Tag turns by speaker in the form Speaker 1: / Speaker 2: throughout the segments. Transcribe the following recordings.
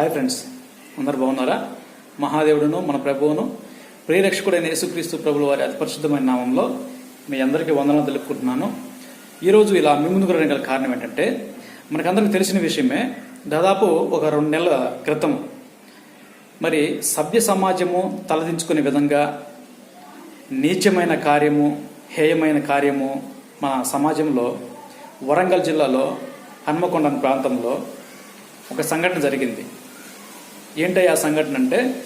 Speaker 1: Hi friends అందరు బాగున్నారా? మహాదేవుడును మన ప్రభువును ప్రియరక్షకుడైన యేసుక్రీస్తు ప్రభుల వారి అతి పరిశుద్ధమైన నామంలో మీ అందరికీ వందనాలు తెలుపుకుంటున్నాను. ఈరోజు ఇలా మీ ముందుకు రావడానికి గల కారణం ఏంటంటే మనకందరికీ తెలిసిన విషయమే దాదాపు ఒక రెండు నెలల క్రితం మరి సభ్య సమాజము తలదించుకునే విధంగా నీచమైన కార్యము హేయమైన కార్యము మన సమాజంలో వరంగల్ జిల్లాలో హన్మకొండ ప్రాంతంలో ఒక సంఘటన జరిగింది. ఏంటి ఆ సంఘటన అంటే?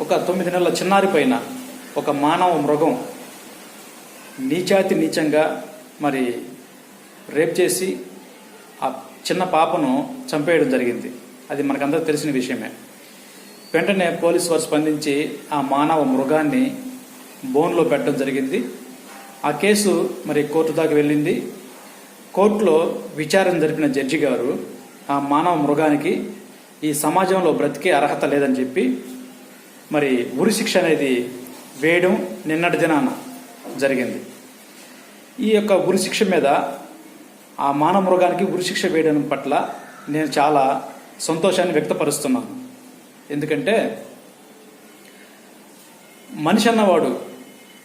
Speaker 1: ఒక తొమ్మిది నెలల చిన్నారి పైన ఒక మానవ మృగం నీచాతి నీచంగా మరి రేప్ చేసి ఆ చిన్న పాపను చంపేయడం జరిగింది. అది మనకందరూ తెలిసిన విషయమే. వెంటనే పోలీసు వారు స్పందించి ఆ మానవ మృగాన్ని బోన్లో పెట్టడం జరిగింది. ఆ కేసు మరి కోర్టు దాకా వెళ్ళింది. కోర్టులో విచారణ జరిపిన జడ్జి గారు ఆ మానవ మృగానికి ఈ సమాజంలో బ్రతికే అర్హత లేదని చెప్పి మరి ఉరి శిక్ష అనేది వేయడం నిన్నటి దినాన జరిగింది. ఈ యొక్క ఉరి శిక్ష మీద ఆ మానవ మృగానికి ఉరి శిక్ష వేయడం పట్ల నేను చాలా సంతోషాన్ని వ్యక్తపరుస్తున్నాను. ఎందుకంటే మనిషి అన్నవాడు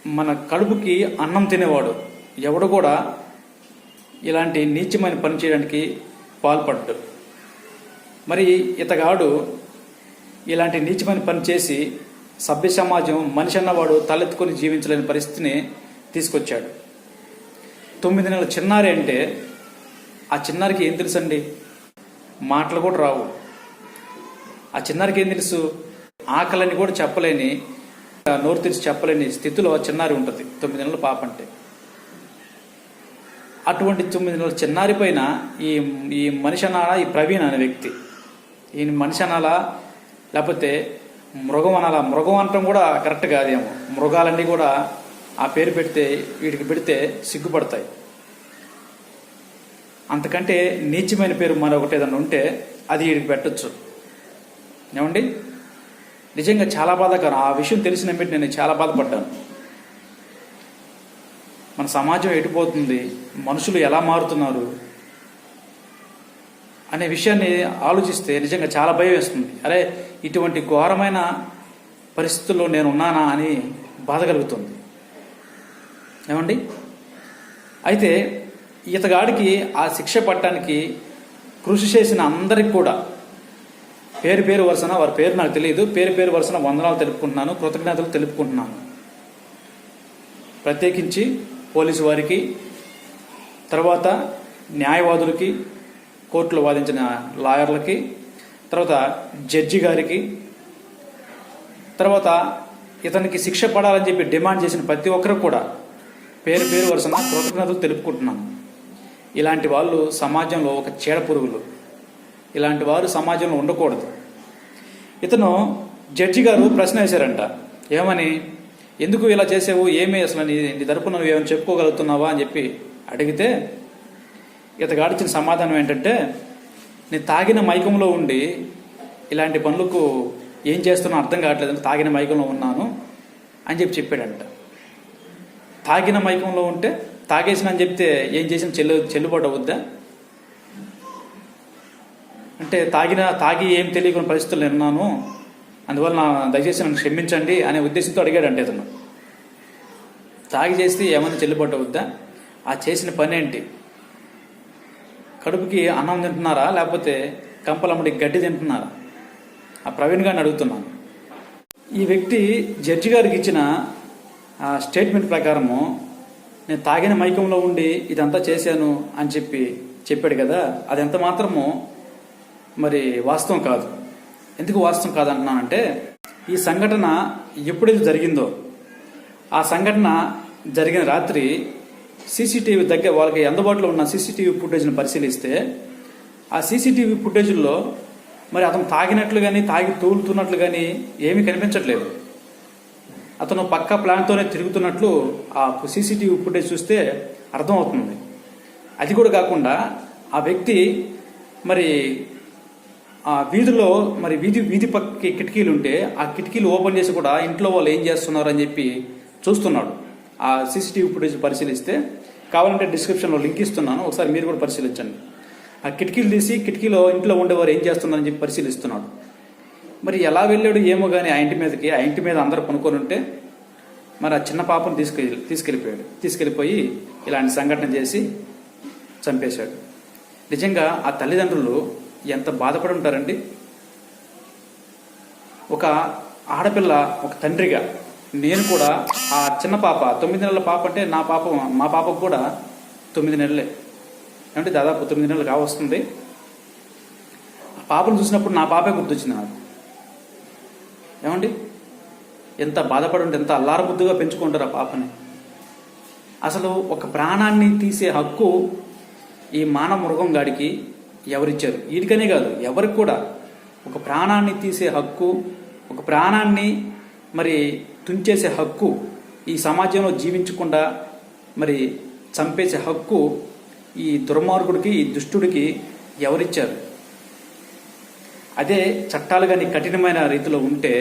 Speaker 1: మన కడుపుకి అన్నం తినేవాడు ఎవడు కూడా ఇలాంటి నీచమైన పని చేయడానికి పాల్పడ్డాడు. మరి ఇతగాడు ఇలాంటి నీచమైన పని చేసి సభ్య సమాజం మనిషి అన్నవాడు తలెత్తుకొని జీవించలేని పరిస్థితిని తీసుకొచ్చాడు. తొమ్మిది నెలల చిన్నారి అంటే ఆ చిన్నారికి ఏం తెలుసండి? మాటలు కూడా రావు. ఆ చిన్నారికి ఏం తెలుసు? ఆకలని కూడా చెప్పలేని నోరు తెరిచి చెప్పలేని స్థితిలో చిన్నారి ఉంటుంది. తొమ్మిది నెలల పాప అంటే. అటువంటి తొమ్మిది నెలల చిన్నారి పైన ఈ ఈ మనిషి అన్నాడా ఈ ప్రవీణ్ అనే వ్యక్తి ఈయన మనిషి అనాలా లేకపోతే మృగం అనాలా? మృగం అనటం కూడా కరెక్ట్ కాదేమో. మృగాలన్నీ కూడా ఆ పేరు పెడితే వీటికి పెడితే సిగ్గుపడతాయి. అంతకంటే నీచమైన పేరు మరొకటి ఏదైనా ఉంటే అది వీడికి పెట్టచ్చు. ఏమండి? నిజంగా చాలా బాధాకరం. ఆ విషయం తెలిసిన వెంటనే నేను చాలా బాధపడ్డాను. మన సమాజం ఎటుపోతుంది మనుషులు ఎలా మారుతున్నారు? అనే విషయాన్ని ఆలోచిస్తే నిజంగా చాలా భయం వేస్తుంది. అరే ఇటువంటి ఘోరమైన పరిస్థితుల్లో నేను ఉన్నానా అని బాధ కలుగుతుంది. ఏమండి? అయితే ఇతగాడికి ఆ శిక్ష పట్టడానికి కృషి చేసిన అందరికి కూడా పేరు పేరు వరుసన వారి పేరు నాకు తెలియదు పేరు పేరు వరుసన వందనాలు తెలుపుకుంటున్నాను కృతజ్ఞతలు తెలుపుకుంటున్నాను. ప్రత్యేకించి పోలీసు వారికి తర్వాత న్యాయవాదులకి కోర్టులో వాదించిన లాయర్లకి తర్వాత జడ్జి గారికి తర్వాత ఇతనికి శిక్ష పడాలని చెప్పి డిమాండ్ చేసిన ప్రతి ఒక్కరు కూడా పేరు పేరు వరుసన కృతజ్ఞతలు తెలుపుకుంటున్నాను. ఇలాంటి వాళ్ళు సమాజంలో ఒక చీడ పురుగులు. ఇలాంటి వారు సమాజంలో ఉండకూడదు. ఇతను జడ్జి గారు ప్రశ్న వేశారంట. ఏమని? ఎందుకు ఇలా చేసావు? ఏమి అసలు నీ నీ తరపున నువ్వు ఏమైనా చెప్పుకోగలుగుతున్నావా అని చెప్పి అడిగితే ఇతగాడిచ్చిన సమాధానం ఏంటంటే నేను తాగిన మైకంలో ఉండి ఇలాంటి పనులకు ఏం చేస్తున్నా అర్థం కావట్లేదు తాగిన మైకంలో ఉన్నాను అని చెప్పి చెప్పాడంట. తాగిన మైకంలో ఉంటే తాగేసిన అని చెప్తే ఏం చేసిన చెల్లు చెల్లుబాటు అవుద్దా? అంటే తాగిన తాగి ఏం తెలియకున్న పరిస్థితుల్లో ఉన్నాను అందువల్ల నా దయచేసి నన్ను క్షమించండి అనే ఉద్దేశంతో అడిగాడంటే ఇతను. తాగి చేస్తే ఏమైనా చెల్లుబాటు అవుద్దా? ఆ చేసిన పని ఏంటి కడుపుకి అన్నం తింటున్నారా? లేకపోతే కంపలమ్మడి గడ్డి తింటున్నారా? ఆ ప్రవీణ్ గారిని అడుగుతున్నాను. ఈ వ్యక్తి జడ్జి గారికి ఇచ్చిన ఆ స్టేట్మెంట్ ప్రకారము నేను తాగిన మైకంలో ఉండి ఇదంతా చేశాను అని చెప్పి చెప్పాడు కదా. అది ఎంత మాత్రము? మరి వాస్తవం కాదు. ఎందుకు వాస్తవం కాదంటున్నానంటే ఈ సంఘటన ఎప్పుడైతే జరిగిందో? ఆ సంఘటన జరిగిన రాత్రి సీసీటీవీ దగ్గర వాళ్ళకి అందుబాటులో ఉన్న సీసీటీవీ ఫుటేజ్ని పరిశీలిస్తే ఆ సీసీటీవీ ఫుటేజ్లో మరి అతను తాగినట్లు కానీ తాగి తూలుతున్నట్లు కానీ ఏమీ కనిపించట్లేదు. అతను పక్క ప్లాన్తోనే తిరుగుతున్నట్లు ఆ సీసీటీవీ ఫుటేజ్ చూస్తే అర్థమవుతుంది. అది కూడా కాకుండా ఆ వ్యక్తి మరి ఆ వీధిలో మరి వీధి వీధి పక్కకి కిటికీలు ఉంటే ఆ కిటికీలు ఓపెన్ చేసి కూడా ఇంట్లో వాళ్ళు ఏం చేస్తున్నారు అని చెప్పి చూస్తున్నాడు. ఆ సీసీటీవీ ఫుటేజ్ పరిశీలిస్తే కావాలంటే డిస్క్రిప్షన్లో లింక్ ఇస్తున్నాను. ఒకసారి మీరు కూడా పరిశీలించండి. ఆ కిటికీలు తీసి కిటికీలో ఇంట్లో ఉండేవారు ఏం చేస్తున్నారని చెప్పి పరిశీలిస్తున్నాడు. మరి ఎలా వెళ్ళాడు ఏమో కానీ ఆ ఇంటి మీదకి ఆ ఇంటి మీద అందరూ కొనుక్కొని ఉంటే మరి ఆ చిన్న పాపను తీసుకెళ్ళి తీసుకెళ్ళిపోయాడు. తీసుకెళ్ళిపోయి ఇలాంటి సంఘటన చేసి చంపేశాడు. నిజంగా ఆ తల్లిదండ్రులు ఎంత బాధపడి ఉంటారండి ఒక ఆడపిల్ల ఒక తండ్రిగా నేను కూడా ఆ చిన్న పాప తొమ్మిది నెలల పాప అంటే నా పాప మా పాపకు కూడా తొమ్మిది నెలలే. అంటే దాదాపు తొమ్మిది నెలలు కావస్తుంది. ఆ పాపను చూసినప్పుడు నా పాపే గుర్తొచ్చింది నాకు. ఏమండి? ఎంత బాధపడి ఉంటే ఎంత అల్లారబుద్దుగా పెంచుకుంటారు ఆ పాపని. అసలు ఒక ప్రాణాన్ని తీసే హక్కు ఈ మానవ మృగం గాడికి ఎవరిచ్చారు? వీడికనే కాదు ఎవరికి కూడా. ఒక ప్రాణాన్ని తీసే హక్కు ఒక ప్రాణాన్ని మరి తుంచేసే హక్కు ఈ సమాజంలో జీవించకుండా మరి చంపేసే హక్కు ఈ దుర్మార్గుడికి ఈ దుష్టుడికి ఎవరిచ్చారు? అదే చట్టాలు కానీ కఠినమైన రీతిలో ఉంటే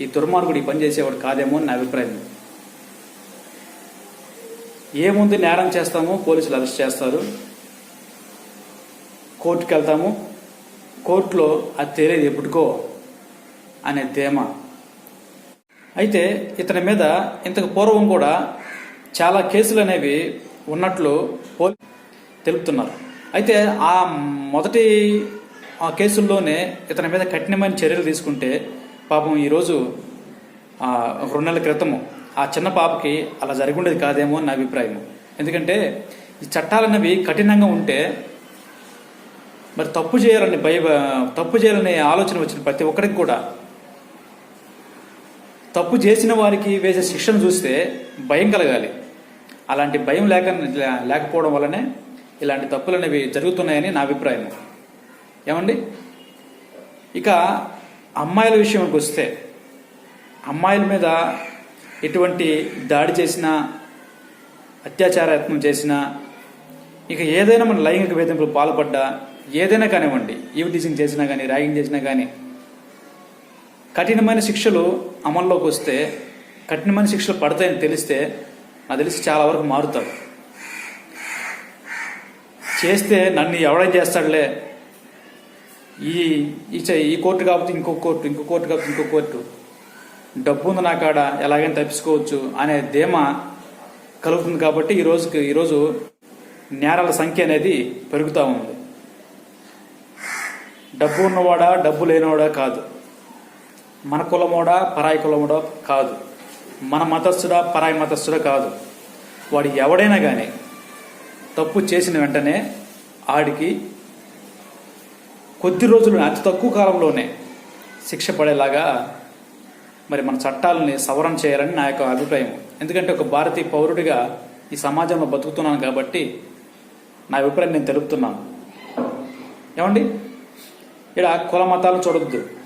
Speaker 1: ఈ దుర్మార్గుడు ఈ పని చేసేవాడు కాదేమో అని నా అభిప్రాయం. ఏముంది నేరం చేస్తాము పోలీసులు అరెస్ట్ చేస్తారు కోర్టుకి వెళ్తాము కోర్టులో అది తేలేది ఎప్పుడుకో అనే ధీమా. అయితే ఇతని మీద ఇంతకు పూర్వం కూడా చాలా కేసులు అనేవి ఉన్నట్లు పోలీ తెలుపుతున్నారు. అయితే ఆ మొదటి ఆ కేసుల్లోనే ఇతని మీద కఠినమైన చర్యలు తీసుకుంటే పాపం ఈరోజు రెండు నెలల క్రితము ఆ చిన్న పాపకి అలా జరిగి ఉండేది కాదేమో అని నా అభిప్రాయం ఎందుకంటే ఈ చట్టాలన్నవి కఠినంగా ఉంటే మరి తప్పు చేయాలని భయ తప్పు చేయాలనే ఆలోచన వచ్చిన ప్రతి ఒక్కరికి కూడా తప్పు చేసిన వారికి వేసే శిక్షను చూస్తే భయం కలగాలి. అలాంటి భయం లేక లేకపోవడం వల్లనే ఇలాంటి తప్పులు అనేవి జరుగుతున్నాయని నా అభిప్రాయం. ఏమండి? ఇక అమ్మాయిల విషయంకి వస్తే అమ్మాయిల మీద ఎటువంటి దాడి చేసినా అత్యాచార యత్నం చేసినా ఇక ఏదైనా మన లైంగిక వేధింపులు పాల్పడ్డా ఏదైనా కానివ్వండి ఈవ్ టీచింగ్ చేసినా కానీ ర్యాగింగ్ చేసినా కానీ కఠినమైన శిక్షలు అమల్లోకి వస్తే కఠినమైన శిక్షలు పడతాయని తెలిస్తే నాకు తెలిసి చాలా వరకు మారుతారు. చేస్తే నన్ను ఎవడేం చేస్తాడులే. ఈ ఈ చ- ఈ కోర్టు కాకపోతే ఇంకో కోర్టు ఇంకో కోర్టు కాబట్టి ఇంకో కోర్టు. డబ్బు ఉంది నా కాడ ఎలాగైనా తప్పించుకోవచ్చు అనే ధీమా కలుగుతుంది కాబట్టి ఈ రోజుకి ఈరోజు నేరాల సంఖ్య అనేది పెరుగుతూ ఉంది. డబ్బు ఉన్నవాడా డబ్బు లేనివాడా కాదు. మన కులమోడా పరాయి కులమోడా కాదు. మన మతస్థుడా పరాయి మతస్థుడా కాదు. వాడు ఎవడైనా కానీ తప్పు చేసిన వెంటనే ఆడికి కొద్ది రోజులు అతి తక్కువ కాలంలోనే శిక్ష పడేలాగా మరి మన చట్టాలని సవరణ చేయాలని నా యొక్క అభిప్రాయం. ఎందుకంటే ఒక భారతీయ పౌరుడిగా ఈ సమాజంలో బతుకుతున్నాను కాబట్టి నా అభిప్రాయం నేను తెలుపుతున్నాను. ఏమండి? ఇక్కడ కుల మతాలు చూడొద్దు.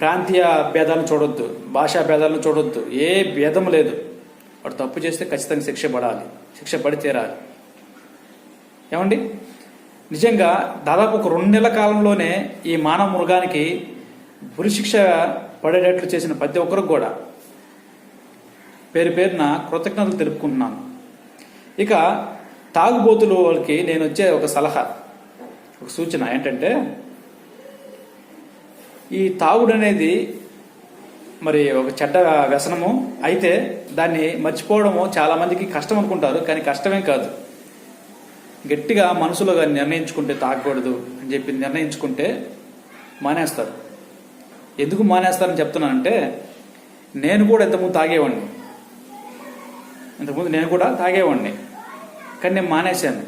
Speaker 1: ప్రాంతీయ భేదాలను చూడొద్దు భాషా భేదాలను చూడొద్దు ఏ భేదం లేదు. వాడు తప్పు చేస్తే ఖచ్చితంగా శిక్ష పడాలి శిక్ష పడి తీరాలి. ఏమండి? నిజంగా దాదాపు ఒక రెండు నెలల కాలంలోనే ఈ మానవ మృగానికి ఉరిశిక్ష పడేటట్లు చేసిన ప్రతి ఒక్కరికి కూడా పేరు పేరున కృతజ్ఞతలు తెలుపుకుంటున్నాను. ఇక తాగుబోతులు వాళ్ళకి నేను వచ్చే ఒక సలహా ఒక సూచన ఏంటంటే ఈ తాగుడు అనేది మరి ఒక చెడ్డ వ్యసనము. అయితే దాన్ని మర్చిపోవడము చాలా మందికి కష్టం అనుకుంటారు కానీ కష్టమేం కాదు. గట్టిగా మనసులో కానీ నిర్ణయించుకుంటే తాగకూడదు అని చెప్పి నిర్ణయించుకుంటే మానేస్తారు. ఎందుకు మానేస్తారని చెప్తున్నానంటే నేను కూడా ఇంతకుముందు తాగేవాడిని. ఇంతకుముందు నేను కూడా తాగేవాడిని. కానీ నేను మానేశాను.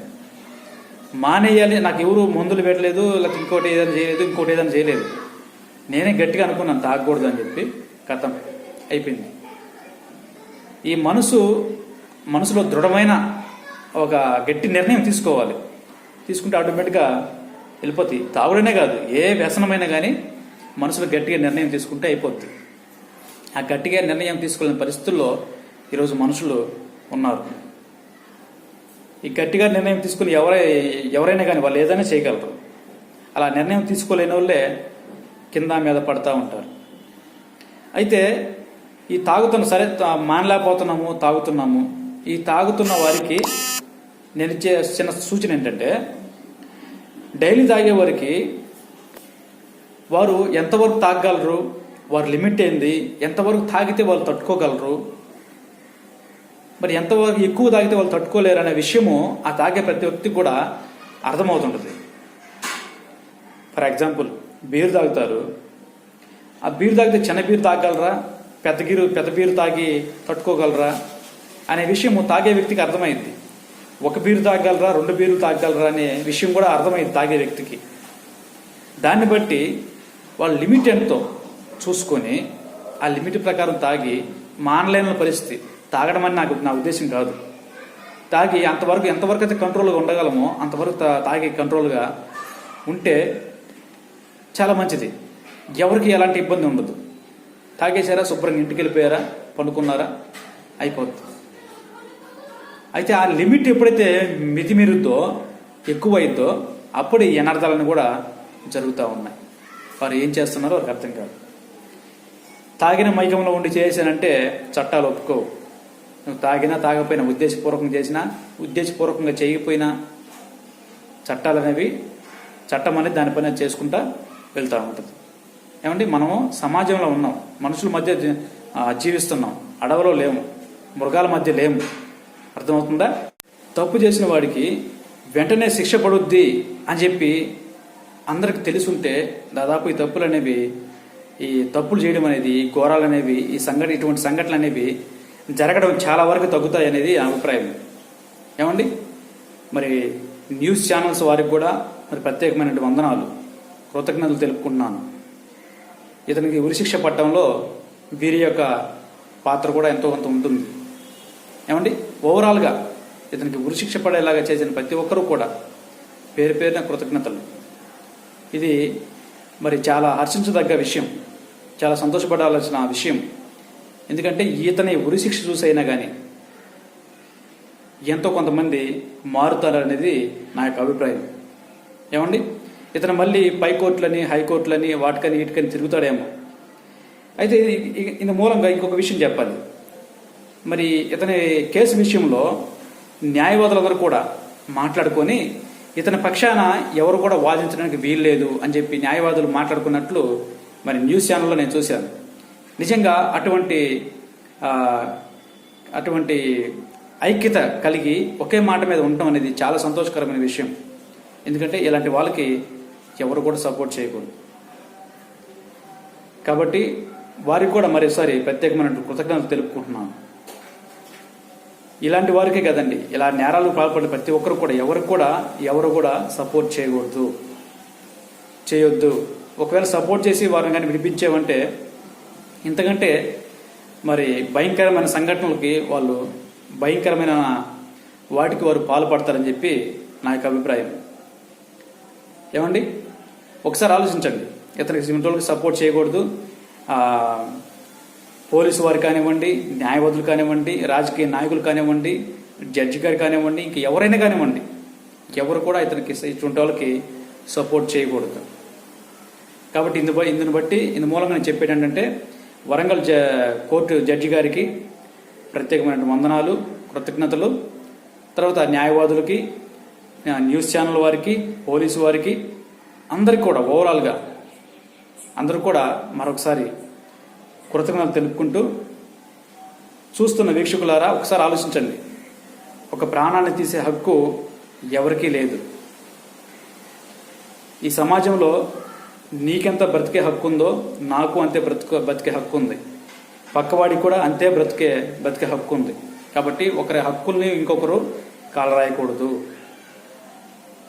Speaker 1: మానేయాలి నాకు ఎవరు మందులు పెట్టలేదు లేకపోతే ఇంకోటి ఏదైనా చేయలేదు ఇంకోటి ఏదైనా చేయలేదు. నేనే గట్టిగా అనుకున్నాను తాగకూడదు అని చెప్పి. కథం అయిపోయింది. ఈ మనసు మనసులో దృఢమైన ఒక గట్టి నిర్ణయం తీసుకోవాలి. తీసుకుంటే ఆటోమేటిక్గా వెళ్ళిపోతాయి తాగుడనే కాదు ఏ వ్యసనమైనా కానీ మనసులో గట్టిగా నిర్ణయం తీసుకుంటే అయిపోద్ది. ఆ గట్టిగా నిర్ణయం తీసుకోలేని పరిస్థితుల్లో ఈరోజు మనుషులు ఉన్నారు. ఈ గట్టిగా నిర్ణయం తీసుకుని ఎవరై ఎవరైనా కానీ వాళ్ళు ఏదైనా చేయగలరు. అలా నిర్ణయం తీసుకోలేని వాళ్ళే కింద మీద పడతా ఉంటారు. అయితే ఈ తాగుతున్న సరే మానలేకపోతున్నాము తాగుతున్నాము. ఈ తాగుతున్న వారికి నేను ఇచ్చే చిన్న సూచన ఏంటంటే డైలీ తాగే వారికి వారు ఎంతవరకు తాగగలరు వారి లిమిట్ ఏంది ఎంతవరకు తాగితే వాళ్ళు తట్టుకోగలరు మరి ఎంతవరకు ఎక్కువ తాగితే వాళ్ళు తట్టుకోలేరు అనే విషయము ఆ తాగే ప్రతి వ్యక్తికి కూడా అర్థమవుతుంటుంది. ఫర్ ఎగ్జాంపుల్ బీరు తాగుతారు. ఆ బీరు తాగితే చిన్న బీరు తాగలరా పెద్ద గీరు పెద్ద బీరు తాగి తట్టుకోగలరా? అనే విషయము తాగే వ్యక్తికి అర్థమైంది. ఒక బీరు తాగలరా రెండు బీరు తాగలరా అనే విషయం కూడా అర్థమైంది తాగే వ్యక్తికి. దాన్ని బట్టి వాళ్ళ లిమిట్ ఎంతో? చూసుకొని ఆ లిమిట్ ప్రకారం తాగి మానలేని పరిస్థితి. తాగడం అని నాకు నా ఉద్దేశం కాదు. తాగి అంతవరకు ఎంతవరకు అయితే కంట్రోల్గా ఉండగలమో అంతవరకు తా- తాగి కంట్రోల్గా ఉంటే చాలా మంచిది. ఎవరికి ఎలాంటి ఇబ్బంది ఉండదు. తాగేశారా? శుభ్రంగా ఇంటికి వెళ్ళిపోయారా? పండుకున్నారా? అయిపోద్ది. అయితే ఆ లిమిట్ ఎప్పుడైతే మితిమీరుద్దో ఎక్కువైద్దో అప్పుడు ఈ అనర్థాలను కూడా జరుగుతూ ఉన్నాయి. వారు ఏం చేస్తున్నారో వారికి అర్థం కాదు. తాగిన మైకంలో ఉండి చేసానంటే చట్టాలు ఒప్పుకోవు. నువ్వు తాగినా తాగపోయినా ఉద్దేశపూర్వకంగా చేసినా ఉద్దేశపూర్వకంగా చేయకపోయినా చట్టాలు అనేవి చట్టం అనేది దానిపైన చేసుకుంటా వెళ్తూ ఉంటుంది. ఏమండి మనము సమాజంలో ఉన్నాం. మనుషుల మధ్య జీవిస్తున్నాం. అడవిలో లేము. మృగాల మధ్య లేము. అర్థమవుతుందా? తప్పు చేసిన వాడికి వెంటనే శిక్ష పడుద్ది అని చెప్పి అందరికి తెలుసుంటే దాదాపు ఈ తప్పులు అనేవి ఈ తప్పులు చేయడం అనేది ఈ ఘోరాలు అనేవి ఈ సంఘటన ఇటువంటి సంఘటనలు అనేవి జరగడం చాలా వరకు తగ్గుతాయి అనేది నా అభిప్రాయం. ఏమండి? మరి న్యూస్ ఛానల్స్ వారికి కూడా మరి ప్రత్యేకమైన వందనాలు. కృతజ్ఞతలు తెలుపుకుంటున్నాను. ఇతనికి ఉరిశిక్ష పట్టడంలో వీరి యొక్క పాత్ర కూడా ఎంతో కొంత ఉంటుంది. ఏమండి? ఓవరాల్గా ఇతనికి ఉరిశిక్ష పడేలాగా చేసిన ప్రతి ఒక్కరూ కూడా పేరు పేరున కృతజ్ఞతలు. ఇది మరి చాలా హర్షించదగ్గ విషయం. చాలా సంతోషపడాల్సిన విషయం. ఎందుకంటే ఈతని ఉరిశిక్ష చూసైనా కానీ ఎంతో కొంతమంది మారుతారనేది నా యొక్క అభిప్రాయం. ఏమండి? ఇతను మళ్ళీ పై కోర్టులని హైకోర్టులని వాటికని వీటికని తిరుగుతాడేమో. అయితే ఇది ఇందు మూలంగా ఇంకొక విషయం చెప్పాలి. మరి ఇతని కేసు విషయంలో న్యాయవాదులందరూ కూడా మాట్లాడుకొని ఇతని పక్షాన ఎవరు కూడా వాదించడానికి వీల్లేదు అని చెప్పి న్యాయవాదులు మాట్లాడుకున్నట్లు మరి న్యూస్ ఛానల్లో నేను చూశాను. నిజంగా అటువంటి అటువంటి ఐక్యత కలిగి ఒకే మాట మీద ఉండటం అనేది చాలా సంతోషకరమైన విషయం. ఎందుకంటే ఇలాంటి వాళ్ళకి ఎవరు కూడా సపోర్ట్ చేయకూడదు. కాబట్టి వారికి కూడా మరోసారి ప్రత్యేకమైన కృతజ్ఞతలు తెలుపుకుంటున్నాను. ఇలాంటి వారికే కదండి ఇలా నేరాలు పాల్పడే ప్రతి ఒక్కరు కూడా ఎవరికి కూడా ఎవరు కూడా సపోర్ట్ చేయకూడదు. చేయొద్దు. ఒకవేళ సపోర్ట్ చేసి వారిని కానీ విడిపించేవంటే ఇంతకంటే మరి భయంకరమైన సంఘటనలకి వాళ్ళు భయంకరమైన వాటికి వారు పాల్పడతారని చెప్పి నా యొక్క అభిప్రాయం. ఏమండి? ఒకసారి ఆలోచించండి. ఇతనికి సిమెంటోళ్ళకి సపోర్ట్ చేయకూడదు. పోలీసు వారు కానివ్వండి న్యాయవాదులు కానివ్వండి రాజకీయ నాయకులు కానివ్వండి జడ్జి గారు కానివ్వండి ఇంక ఎవరైనా కానివ్వండి ఎవరు కూడా ఇతనికి ఇటువంటి వాళ్ళకి సపోర్ట్ చేయకూడదు. కాబట్టి ఇందు ఇందుని బట్టి ఇందు మూలంగా నేను చెప్పేది ఏంటంటే వరంగల్ జ కోర్టు జడ్జి గారికి ప్రత్యేకమైన వందనాలు కృతజ్ఞతలు. తర్వాత న్యాయవాదులకి న్యూస్ ఛానల్ వారికి పోలీసు వారికి అందరికి కూడా ఓవరాల్గా అందరూ కూడా మరొకసారి కృతజ్ఞతలు తెలుపుకుంటూ చూస్తున్న వీక్షకులారా ఒకసారి ఆలోచించండి. ఒక ప్రాణాన్ని తీసే హక్కు ఎవరికీ లేదు. ఈ సమాజంలో నీకెంత బ్రతికే హక్కు ఉందో నాకు అంతే బ్రతుకు బ్రతికే హక్కు ఉంది. పక్కవాడికి కూడా అంతే బ్రతికే బ్రతికే హక్కు ఉంది. కాబట్టి ఒకరి హక్కుల్ని ఇంకొకరు కాలరాయకూడదు.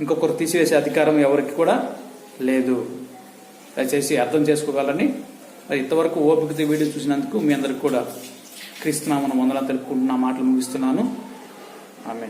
Speaker 1: ఇంకొకరు తీసివేసే అధికారం ఎవరికి కూడా లేదు. దయచేసి అర్థం చేసుకోగలని. మరి ఇంతవరకు ఓపికతో వీడియో చూసినందుకు మీ అందరికి కూడా క్రీస్తునామను వందన తెలుపుకుంటున్న మాటలు ముగిస్తున్నాను. ఆమె